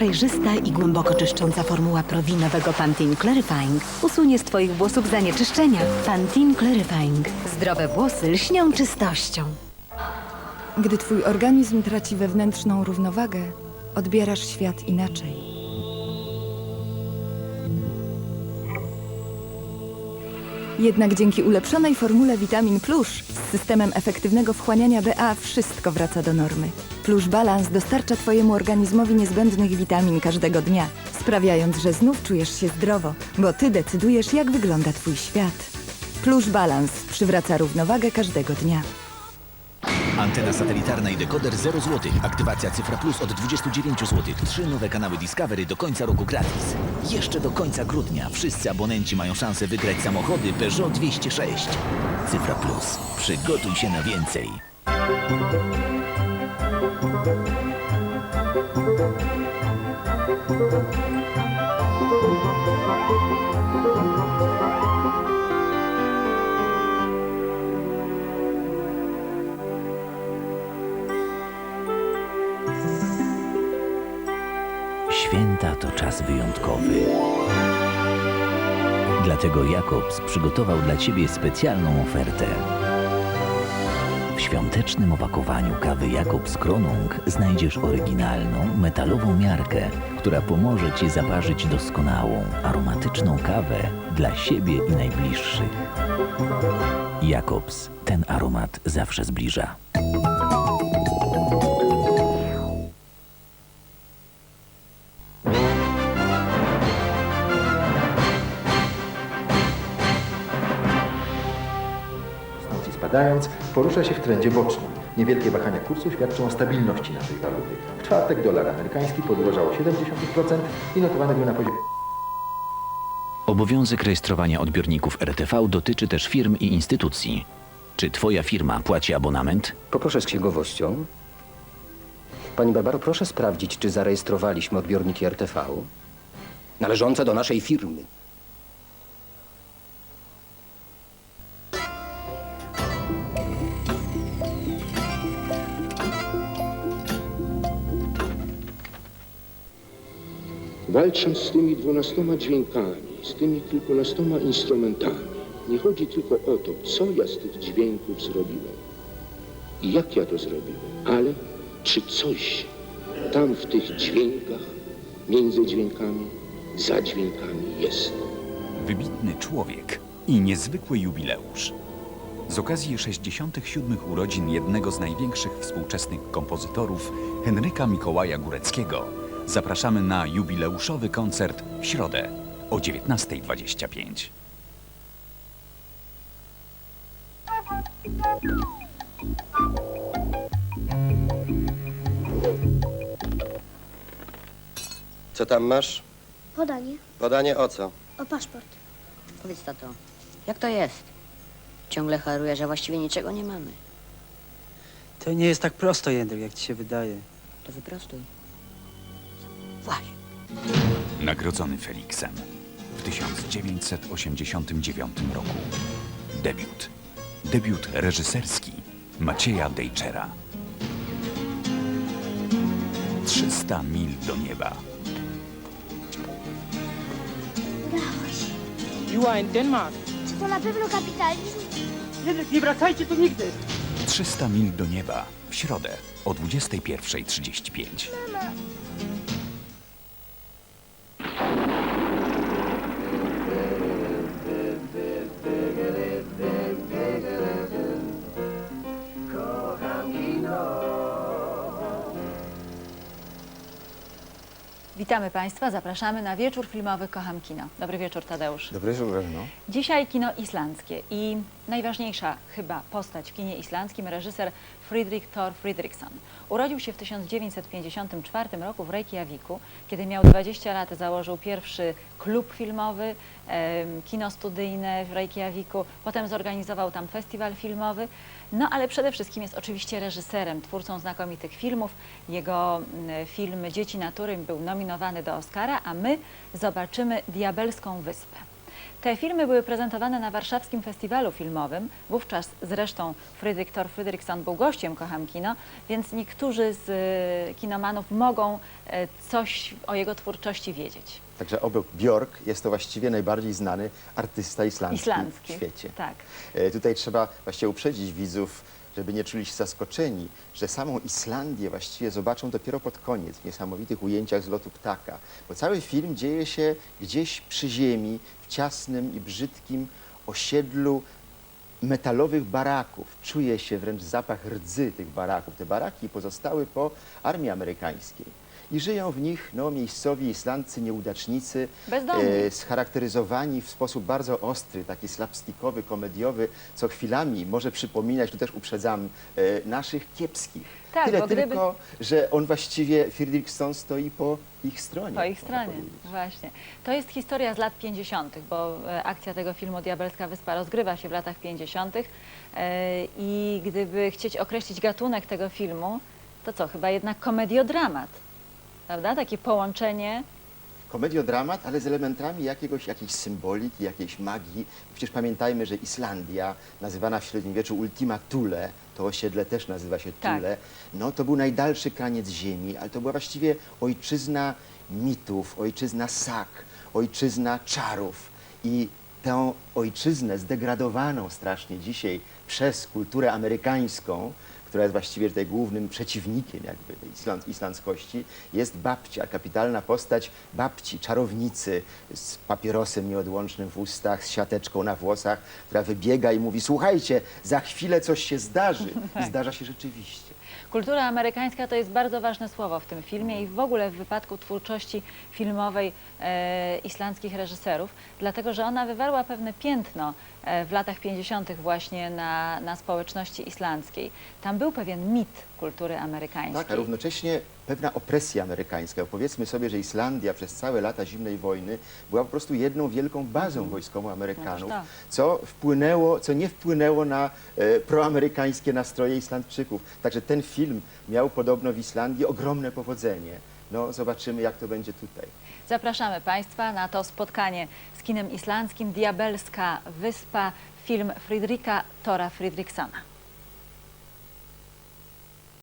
Przejrzysta i głęboko czyszcząca formuła prowinowego Pantene Clarifying usunie z Twoich włosów zanieczyszczenia. Pantene Clarifying. Zdrowe włosy lśnią czystością. Gdy twój organizm traci wewnętrzną równowagę, odbierasz świat inaczej. Jednak dzięki ulepszonej formule Vitamin Plus z systemem efektywnego wchłaniania BA wszystko wraca do normy. Plus Balance dostarcza twojemu organizmowi niezbędnych witamin każdego dnia, sprawiając, że znów czujesz się zdrowo, bo ty decydujesz, jak wygląda twój świat. Plus Balance przywraca równowagę każdego dnia. Antena satelitarna i dekoder 0 zł. Aktywacja cyfra plus od 29 zł. Trzy nowe kanały Discovery do końca roku gratis. Jeszcze do końca grudnia wszyscy abonenci mają szansę wygrać samochody Peugeot 206. Cyfra plus. Przygotuj się na więcej. Święta to wyjątkowy. Dlatego Jakobs przygotował dla Ciebie specjalną ofertę. W świątecznym opakowaniu kawy Jakobs Kronung znajdziesz oryginalną, metalową miarkę, która pomoże Ci zaparzyć doskonałą, aromatyczną kawę dla siebie i najbliższych. Jakobs, ten aromat zawsze zbliża. Spadając, porusza się w trendzie bocznym. Niewielkie wahania kursu świadczą o stabilności naszej waluty. W czwartek dolar amerykański podrożał o 0,7% i notowany był na poziomie Obowiązek rejestrowania odbiorników RTV dotyczy też firm i instytucji. Czy Twoja firma płaci abonament? Poproszę z księgowością. Pani Barbaro, proszę sprawdzić, czy zarejestrowaliśmy odbiorniki RTV należące do naszej firmy. Walcząc z tymi dwunastoma dźwiękami, z tymi kilkunastoma instrumentami, nie chodzi tylko o to, co ja z tych dźwięków zrobiłem i jak ja to zrobiłem, ale czy coś tam w tych dźwiękach, między dźwiękami, za dźwiękami jest. Wybitny człowiek i niezwykły jubileusz. Z okazji 67. urodzin jednego z największych współczesnych kompozytorów, Henryka Mikołaja Góreckiego, zapraszamy na jubileuszowy koncert w środę o 19.25. Co tam masz? Podanie Podanie o co? o paszport. Powiedz tato, jak to jest? Ciągle charuje, że właściwie niczego nie mamy. To nie jest tak prosto, Jędrek, jak ci się wydaje. To wyprostuj. Właśnie. Nagrodzony Feliksem w 1989 roku. Debiut. Debiut reżyserski Macieja Dejczera. 300 mil do nieba. Udało się. You are in Denmark. Czy to na pewno kapitalizm? Nie wracajcie tu nigdy! 300 mil do nieba w środę o 21.35. Witamy Państwa, zapraszamy na wieczór filmowy Kocham Kino. Dobry wieczór Tadeusz. Dobry wieczór, no. Dzisiaj kino islandzkie i najważniejsza chyba postać w kinie islandzkim, reżyser Friedrich Thor Friedrichsson. Urodził się w 1954 roku w Reykjaviku. Kiedy miał 20 lat założył pierwszy klub filmowy, kino studyjne w Reykjaviku. Potem zorganizował tam festiwal filmowy. No ale przede wszystkim jest oczywiście reżyserem, twórcą znakomitych filmów. Jego mm, film Dzieci natury był nominowany do Oscara, a my zobaczymy Diabelską Wyspę. Te filmy były prezentowane na warszawskim festiwalu filmowym. Wówczas zresztą Fryderyk Thor był gościem Kocham Kino, więc niektórzy z e, kinomanów mogą e, coś o jego twórczości wiedzieć. Także obok Bjork jest to właściwie najbardziej znany artysta islandzki, Islandzki. w świecie. Tak. E, Tutaj trzeba właściwie uprzedzić widzów, żeby nie czuli się zaskoczeni, że samą Islandię właściwie zobaczą dopiero pod koniec, w niesamowitych ujęciach z lotu ptaka. Bo cały film dzieje się gdzieś przy ziemi, w ciasnym i brzydkim osiedlu metalowych baraków. Czuje się wręcz zapach rdzy tych baraków. Te baraki pozostały po armii amerykańskiej. I żyją w nich no, miejscowi Islandcy, nieudacznicy, Bezdomni. e, scharakteryzowani w sposób bardzo ostry, taki slapstickowy, komediowy, co chwilami może przypominać, tu też uprzedzam, e, naszych kiepskich. Tak, Tyle bo gdyby- tylko, że on właściwie, Fredriksson stoi po ich stronie. Po ich można stronie, powiedzieć. właśnie. To jest historia z lat 50., bo e, akcja tego filmu Diabelska Wyspa rozgrywa się w latach 50. e, i gdyby chcieć określić gatunek tego filmu, to co, chyba jednak komediodramat, prawda? Takie połączenie Komediodramat, ale z elementami jakiegoś, jakiejś symboliki, jakiejś magii. Przecież pamiętajmy, że Islandia, nazywana w średniowieczu Ultima Thule, to osiedle też nazywa się Tak. Thule, no to był najdalszy kraniec ziemi, ale to była właściwie ojczyzna mitów, ojczyzna sak, ojczyzna czarów. I tę ojczyznę zdegradowaną strasznie dzisiaj przez kulturę amerykańską, która jest właściwie tutaj głównym przeciwnikiem jakby island, islandzkości, jest babcia, kapitalna postać babci, czarownicy z papierosem nieodłącznym w ustach, z siateczką na włosach, która wybiega i mówi, słuchajcie, za chwilę coś się zdarzy. I zdarza się rzeczywiście. Kultura amerykańska to jest bardzo ważne słowo w tym filmie i w ogóle w wypadku twórczości filmowej e, islandzkich reżyserów, dlatego że ona wywarła pewne piętno w latach 50. właśnie na, na społeczności islandzkiej. Tam był pewien mit kultury amerykańskiej. Tak, a równocześnie pewna opresja amerykańska. Powiedzmy sobie, że Islandia przez całe lata zimnej wojny była po prostu jedną wielką bazą wojskową Amerykanów, tak. co wpłynęło, co nie wpłynęło na e, proamerykańskie nastroje Islandczyków. Także ten film miał podobno w Islandii ogromne powodzenie. No, zobaczymy, jak to będzie tutaj. Zapraszamy Państwa na to spotkanie z kinem islandzkim Diabelska Wyspa, film Fridrika Tora Fridriksona.